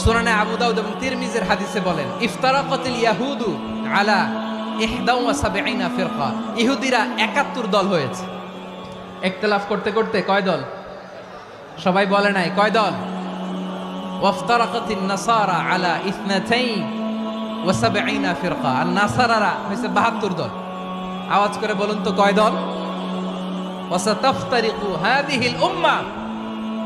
সুনানে আবু দাউদ এবং তিরমিজের হাদিসে বলেন, ইফতারাকাতিল ইয়াহুদু আলা ইহদা ওয়া সাবঈনা ফিরকা। ইহুদিরা 71 দল হয়েছে। ইখতিলাফ করতে করতে কয় দল? সবাই বলে নাই, কয় দল? ওয়াফতারাকাতিন নাসারা আলা ইসনাতাইন ওয়া সাবঈনা ফিরকা। আর নাসারারা হইছে 72 দল। আওয়াজ করে বলুন তো কয় দল? ওয়াসাতাফতারিকু হাদিহিল উম্মাহ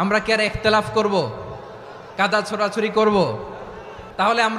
আমরা কি আর একতলাফ করব? কাদা ছোড়াছুরি করব? তাহলে আমরা